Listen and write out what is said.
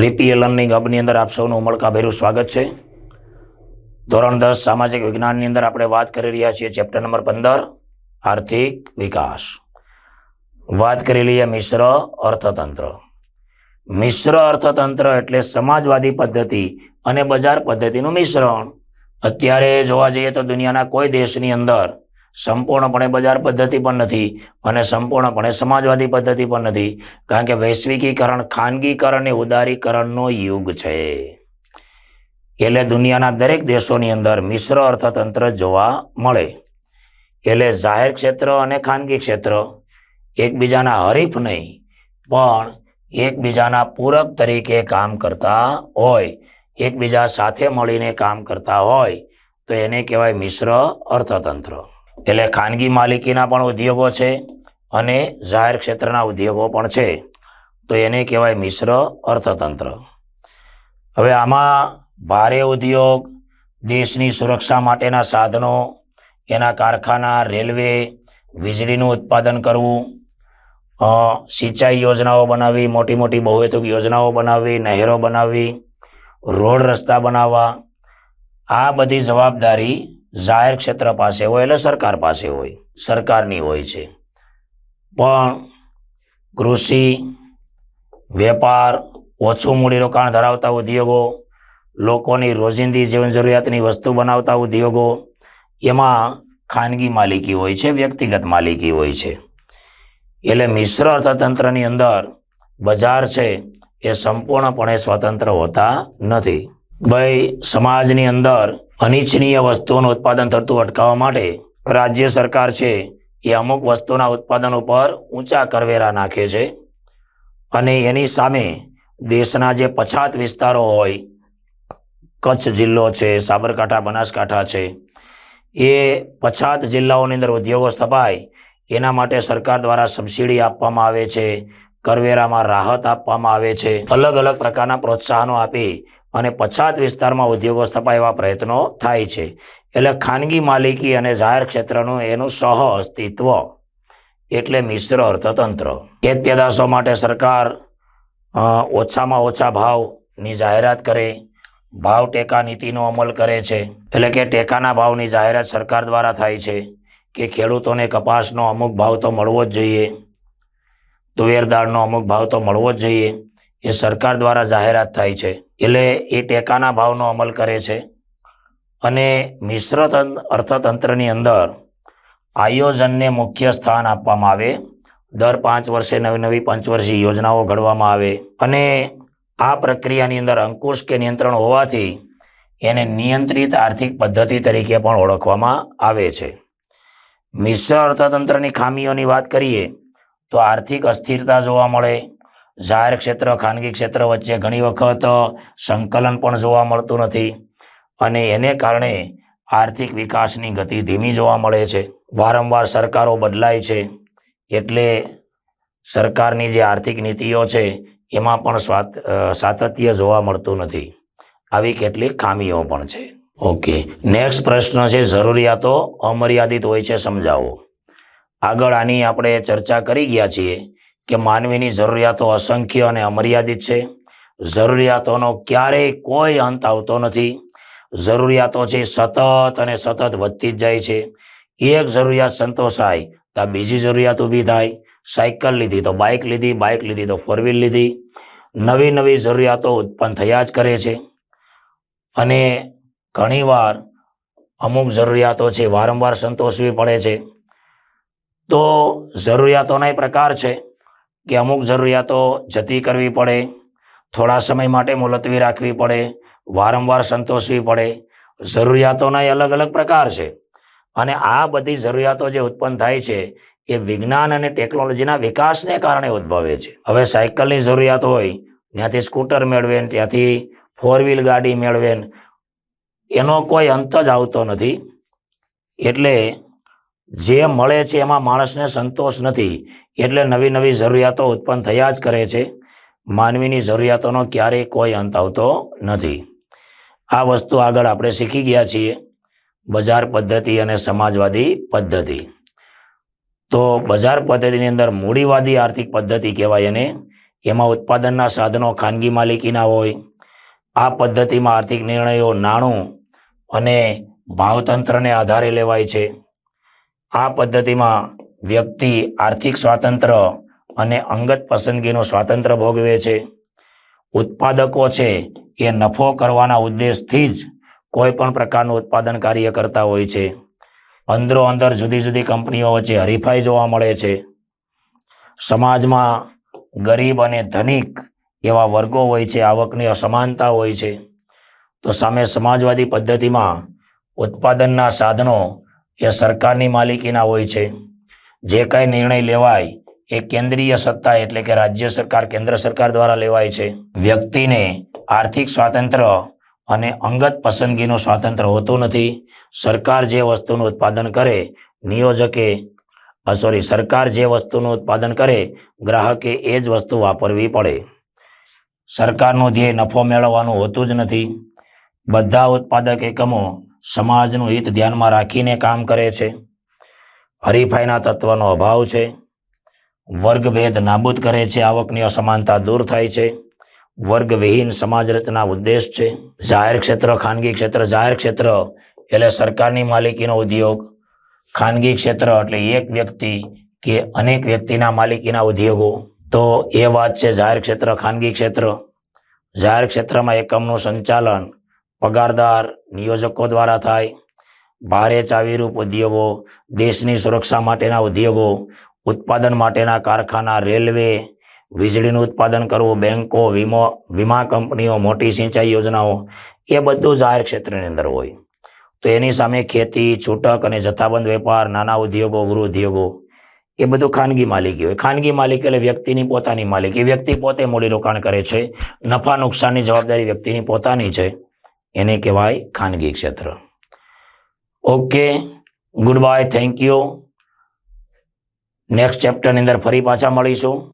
રીપી learning હબની અંદર આપ સૌનું ઉમળકાભેરું સ્વાગત છે. ધોરણ દસ સામાજિક વિજ્ઞાનની અંદર આપણે વાત કરી રહ્યા છીએ ચેપ્ટર નંબર પંદર, આર્થિક વિકાસ. વાત કરી લઈએ મિશ્ર અર્થતંત્ર. મિશ્ર અર્થતંત્ર એટલે સમાજવાદી પદ્ધતિ અને બજાર પદ્ધતિનું મિશ્રણ. અત્યારે જોવા જઈએ તો દુનિયાના કોઈ દેશની અંદર સંપૂર્ણપણે બજાર પદ્ધતિ પણ નથી અને સંપૂર્ણપણે સમાજવાદી પદ્ધતિ પણ નથી. કારણ કે વૈશ્વિકીકરણ ખાનગીકરણ અને ઉદારીકરણનો યુગ છે. એટલે દુનિયાના દરેક દેશોની અંદર મિશ્ર અર્થતંત્ર જોવા મળે. એટલે જાહેર ક્ષેત્ર અને ખાનગી ક્ષેત્ર એકબીજાના હરીફ નહીં, પણ એકબીજાના પૂરક તરીકે કામ કરતા હોય. એકબીજા સાથે મળીને કામ કરતા હોય, તો એને કહેવાય મિશ્ર અર્થતંત્ર. એટલે ખાનગી માલિકીના પણ ઉદ્યોગો છે અને જાહેર ક્ષેત્રના ઉદ્યોગો પણ છે. તો એને કહેવાય મિશ્ર અર્થતંત્ર. હવે આમાં ભારે ઉદ્યોગ, દેશની સુરક્ષા માટેના સાધનો, એના કારખાના, રેલવે, વીજળીનું ઉત્પાદન કરવું સિંચાઈ યોજનાઓ બનાવવી, મોટી મોટી બહુહેતુક યોજનાઓ બનાવવી, નહેરો બનાવવી, રોડ રસ્તા બનાવવા, આ બધી જવાબદારી જાહેર ક્ષેત્ર પાસે હોય એટલે સરકાર પાસે હોય, સરકારની હોય છે. પણ કૃષિ, વેપાર, ઓછું મૂડીરોકાણ ધરાવતા ઉદ્યોગો, લોકોની રોજિંદી જીવન જરૂરિયાતની વસ્તુ બનાવતા ઉદ્યોગો, એમાં ખાનગી માલિકી હોય છે, વ્યક્તિગત માલિકી હોય છે. એટલે મિશ્ર અર્થતંત્રની અંદર બજાર છે એ સંપૂર્ણપણે સ્વતંત્ર હોતા નથી. ભાઈ, સમાજની અંદર અનિચ્છનીય વસ્તુઓનું ઉત્પાદન થતું અટકાવવા માટે રાજ્ય સરકાર છે એ અમુક વસ્તુના ઉત્પાદન ઉપર ઊંચા કરવેરા નાખે છે. અને એની સામે દેશના જે પછાત વિસ્તારો હોય, કચ્છ જિલ્લો છે, સાબરકાંઠા, બનાસકાંઠા છે, એ પછાત જિલ્લાઓની અંદર ઉદ્યોગો સ્થપાય, એના માટે સરકાર દ્વારા સબસિડી આપવામાં આવે છે કરવેરામાં રાહત આપવામાં આવે છે. અલગ અલગ પ્રકારના પ્રોત્સાહનો આપી અને પછાત વિસ્તારમાં ઉદ્યોગો સ્થપાય એવા પ્રયત્નો થાય છે. એટલે ખાનગી માલિકી અને જાહેર ક્ષેત્રનું એનું સહ અસ્તિત્વ એટલે મિશ્ર અર્થતંત્ર. ખેત પેદાશો માટે સરકાર ઓછામાં ઓછા ભાવની જાહેરાત કરે. ભાવ ટેકા નીતિનો અમલ કરે છે. એટલે કે ટેકાના ભાવની જાહેરાત સરકાર દ્વારા થાય છે કે ખેડૂતોને કપાસનો અમુક ભાવ તો મળવો જ જોઈએ. તુવેર દાળનો અમુક ભાવ તો મળવો જ જોઈએ. એ સરકાર દ્વારા જાહેરાત થાય છે. એટલે એ ટેકાના ભાવનો અમલ કરે છે. અને મિશ્ર તંત્ર- અર્થતંત્રની અંદર આયોજનને મુખ્ય સ્થાન આપવામાં આવે. દર પાંચ વર્ષે નવી નવી પંચવર્ષીય યોજનાઓ ઘડવામાં આવે. અને આ પ્રક્રિયાની અંદર અંકુશ કે નિયંત્રણ હોવાથી એને નિયંત્રિત આર્થિક પદ્ધતિ તરીકે પણ ઓળખવામાં આવે છે. મિશ્ર અર્થતંત્રની ખામીઓની વાત કરીએ તો આર્થિક અસ્થિરતા જોવા મળે. જાહેર ક્ષેત્ર, ખાનગી ક્ષેત્ર વચ્ચે ઘણી વખત સંકલન પણ જોવા મળતું નથી અને એને કારણે આર્થિક વિકાસની ગતિ ધીમી જોવા મળે છે. વારંવાર સરકારો બદલાય છે એટલે સરકારની જે આર્થિક નીતિઓ છે એમાં પણ સાતત્ય જોવા મળતું નથી. આવી કેટલીક ખામીઓ પણ છે. ઓકે, નેક્સ્ટ પ્રશ્ન છે, જરૂરિયાતો અમર્યાદિત હોય છે, સમજાવો. આગળ આની આપણે ચર્ચા કરી ગયા છીએ કે માનવીની જરૂરિયાતો અસંખ્ય અને અમર્યાદિત છે. જરૂરિયાતોનો ક્યારેય કોઈ અંત આવતો નથી. જરૂરિયાતો છે સતત અને સતત વધતી જ જાય છે. એક જરૂરિયાત સંતોષાય તો બીજી જરૂરિયાત ઊભી થાય. સાયકલ લીધી તો બાઇક લીધી બાઇક લીધી તો ફોર વ્હીલ લીધી. નવી નવી જરૂરિયાતો ઉત્પન્ન થયા જ કરે છે. અને ઘણીવાર અમુક જરૂરિયાતો છે વારંવાર સંતોષવી પડે છે. તો જરૂરિયાતોના પ્રકાર છે કે અમુક જરૂરિયાતો જતી કરવી પડે, થોડા સમય માટે મુલતવી રાખવી પડે, વારંવાર સંતોષવી પડે. જરૂરિયાતોના અલગ અલગ પ્રકાર છે. અને આ બધી જરૂરિયાતો જે ઉત્પન્ન થાય છે એ વિજ્ઞાન અને ટેકનોલોજીના વિકાસને કારણે ઉદ્ભવે છે. હવે સાયકલની જરૂરિયાત હોય, ત્યાંથી સ્કૂટર મેળવે ત્યાંથી ફોર વ્હીલ ગાડી મેળવે એનો કોઈ અંત જ આવતો નથી. એટલે જે મળે છે એમાં માણસને સંતોષ નથી, એટલે નવી નવી જરૂરિયાતો ઉત્પન્ન થયા જ કરે છે. માનવીની જરૂરિયાતોનો ક્યારેય કોઈ અંત આવતો નથી. આ વસ્તુ આગળ આપણે શીખી ગયા છીએ. બજાર પદ્ધતિ અને સમાજવાદી પદ્ધતિ. તો બજાર પદ્ધતિની અંદર મૂડીવાદી આર્થિક પદ્ધતિ કહેવાય એને. એમાં ઉત્પાદનના સાધનો ખાનગી માલિકીના હોય. આ પદ્ધતિમાં આર્થિક નિર્ણયો નાણું અને ભાવતંત્રને આધારે લેવાય છે. આ પદ્ધતિમાં વ્યક્તિ આર્થિક સ્વાતંત્ર્ય અને અંગત પસંદગીનું સ્વાતંત્ર્ય ભોગવે છે. ઉત્પાદકો છે એ નફો કરવાના ઉદ્દેશથી જ કોઈ પણ પ્રકારનું ઉત્પાદન કાર્ય કરતા હોય છે. અંદરો અંદર જુદી જુદી કંપનીઓ વચ્ચે હરીફાઈ જોવા મળે છે. સમાજમાં ગરીબ અને ધનિક એવા વર્ગો હોય છે, આવકની અસમાનતા હોય છે. તો સામે સમાજવાદી પદ્ધતિમાં ઉત્પાદનના સાધનો એ સરકારની માલિકીના હોય છે. જે કાંઈ નિર્ણય લેવાય એ કેન્દ્રીય સત્તા એટલે કે રાજ્ય સરકાર, કેન્દ્ર સરકાર દ્વારા લેવાય છે. વ્યક્તિને આર્થિક સ્વાતંત્ર્ય અને અંગત પસંદગીનું સ્વાતંત્ર્ય હોતું નથી. સરકાર જે વસ્તુનું ઉત્પાદન કરે, નિયોજકે સોરી સરકાર જે વસ્તુનું ઉત્પાદન કરે, ગ્રાહકે એ જ વસ્તુ વાપરવી પડે. સરકારનું ધ્યેય નફો મેળવવાનું હોતું જ નથી. બધા ઉત્પાદક એકમો સમાજનું હિત ધ્યાનમાં રાખીને કામ કરે છે. હરીફાઈના તત્વનો અભાવ છે. વર્ગભેદ નાબૂદ કરે છે. આવકની અસમાનતા દૂર થાય છે. વર્ગવિહીન સમાજ રચના ઉદ્દેશ છે. જાહેર ક્ષેત્ર, ખાનગી ક્ષેત્ર, જાહેર ક્ષેત્ર એટલે સરકારની માલિકીનો ઉદ્યોગ. ખાનગી ક્ષેત્ર એટલે એક વ્યક્તિ કે અનેક વ્યક્તિના માલિકીના ઉદ્યોગો. તો એ વાત છે જાહેર ક્ષેત્ર, ખાનગી ક્ષેત્ર. જાહેર ક્ષેત્રમાં એકમનું સંચાલન પગારદાર નિયોજકો દ્વારા થાય. ભારે ચાવીરૂપ ઉદ્યોગો, દેશની સુરક્ષા માટેના ઉદ્યોગો, ઉત્પાદન માટેના કારખાના, રેલવે, વીજળીનું ઉત્પાદન કરવું, બેંકો, વીમો, વીમા કંપનીઓ, મોટી સિંચાઈ યોજનાઓ, એ બધું જાહેર ક્ષેત્રની અંદર હોય. તો એની સામે ખેતી, છૂટક અને જથ્થાબંધ વેપાર, નાના ઉદ્યોગો ગૃહ ઉદ્યોગો, એ બધું ખાનગી માલિકી હોય. ખાનગી માલિકી એટલે વ્યક્તિની પોતાની માલિકી. વ્યક્તિ પોતે મૂડીરોકાણ કરે છે. નફા નુકસાનની જવાબદારી વ્યક્તિની પોતાની છે. એને કહેવાય ખાનગી ક્ષેત્ર. Okay good bye thank you next ચેપ્ટરની અંદર ફરી પાછા મળીશું.